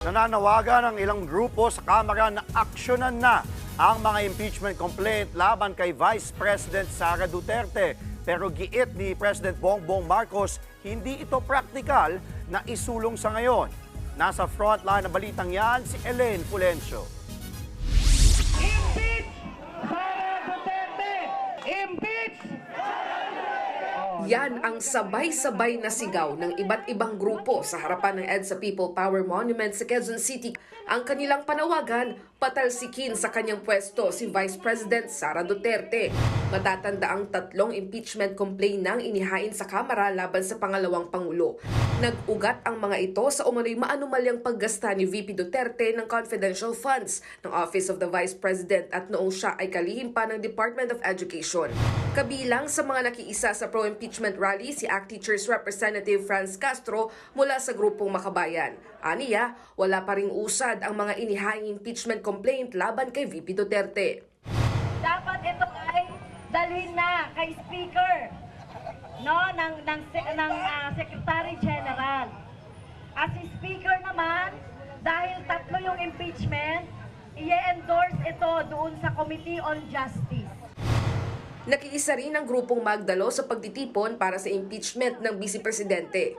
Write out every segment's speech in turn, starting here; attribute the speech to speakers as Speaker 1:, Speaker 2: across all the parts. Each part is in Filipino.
Speaker 1: Nananawagan ng ilang grupo sa Kamara na aksyonan na ang mga impeachment complaint laban kay Vice President Sara Duterte. Pero giit ni President Bongbong Marcos, hindi ito praktikal na isulong sa ngayon. Nasa frontline ng balitang yan si Elaine Pulencio.
Speaker 2: Yan ang sabay-sabay na sigaw ng iba't ibang grupo sa harapan ng EDSA People Power Monument sa Quezon City. Ang kanilang panawagan, patalsikin sa kanyang pwesto si Vice President Sara Duterte. Matatanda ang tatlong impeachment complaint nang inihain sa Kamara laban sa pangalawang Pangulo. Nag-ugat ang mga ito sa umano'y maanumalyang paggasta ni VP Duterte ng confidential funds ng Office of the Vice President at noong siya ay kalihim pa ng Department of Education. Kabilang sa mga nakiisa sa pro-impeachment rally si ACT Teachers Representative Franz Castro mula sa grupong Makabayan. Aniya, wala pa ring usad ang mga inihaing impeachment complaint laban kay VP Duterte.
Speaker 3: Dapat ito ay dalhin na kay Speaker no ng ng ng ah, Secretary General. As si Speaker naman, dahil tatlo yung impeachment, i-endorse ito doon sa Committee on Justice.
Speaker 2: Nakiisa rin ang grupong Magdalo sa pagtitipon para sa impeachment ng Vice Presidente.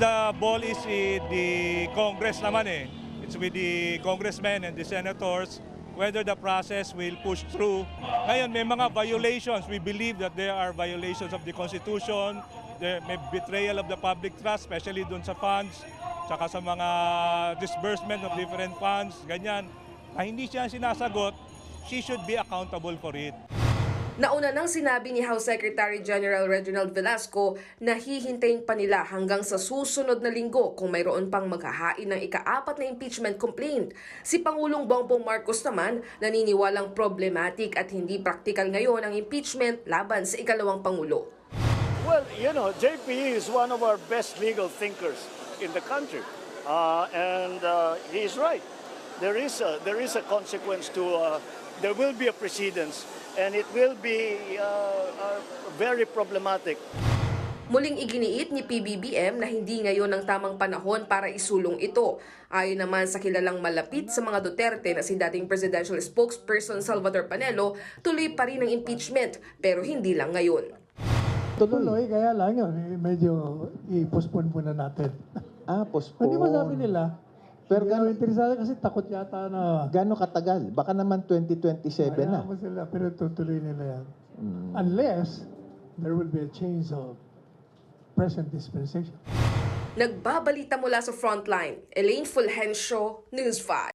Speaker 4: The ball is in the Congress naman eh. It's with the congressmen and the senators whether the process will push through. Ngayon, may mga violations. We believe that there are violations of the Constitution, there may betrayal of the public trust, especially dun sa funds, tsaka sa mga disbursement of different funds, ganyan. Na hindi siya sinasagot, she should be accountable for it.
Speaker 2: Nauna nang sinabi ni House Secretary General Reginald Velasco na hihintayin pa nila hanggang sa susunod na linggo kung mayroon pang maghahain ng ikaapat na impeachment complaint. Si Pangulong Bongbong Marcos naman naniniwalang problematic at hindi praktikal ngayon ang impeachment laban sa ikalawang Pangulo.
Speaker 5: Well, you know, JP is one of our best legal thinkers in the country, uh, and uh, he is right. There is a there is a consequence to. Uh, there will be a precedence, and it will be uh, uh, very problematic.
Speaker 2: Muling iginiit ni PBBM na hindi ngayon ang tamang panahon para isulong ito. Ayon naman sa kilalang malapit sa mga Duterte na si dating presidential spokesperson Salvador Panelo, tuloy pa rin ang impeachment pero hindi lang ngayon.
Speaker 6: Tuloy, kaya lang yun, eh, medyo i-postpone muna natin.
Speaker 7: Ah, postpone.
Speaker 6: Hindi masabi nila.
Speaker 7: Pero
Speaker 6: Pero
Speaker 7: gano-
Speaker 6: interesado kasi takot yata na
Speaker 7: Gano'ng katagal? Baka naman 2027 na.
Speaker 6: Hayaan mo sila, pero tutuloy nila yan.
Speaker 7: Hmm.
Speaker 6: Unless there will be a change of present dispensation.
Speaker 2: Nagbabalita mula sa frontline, Elaine Fulgencio, News 5.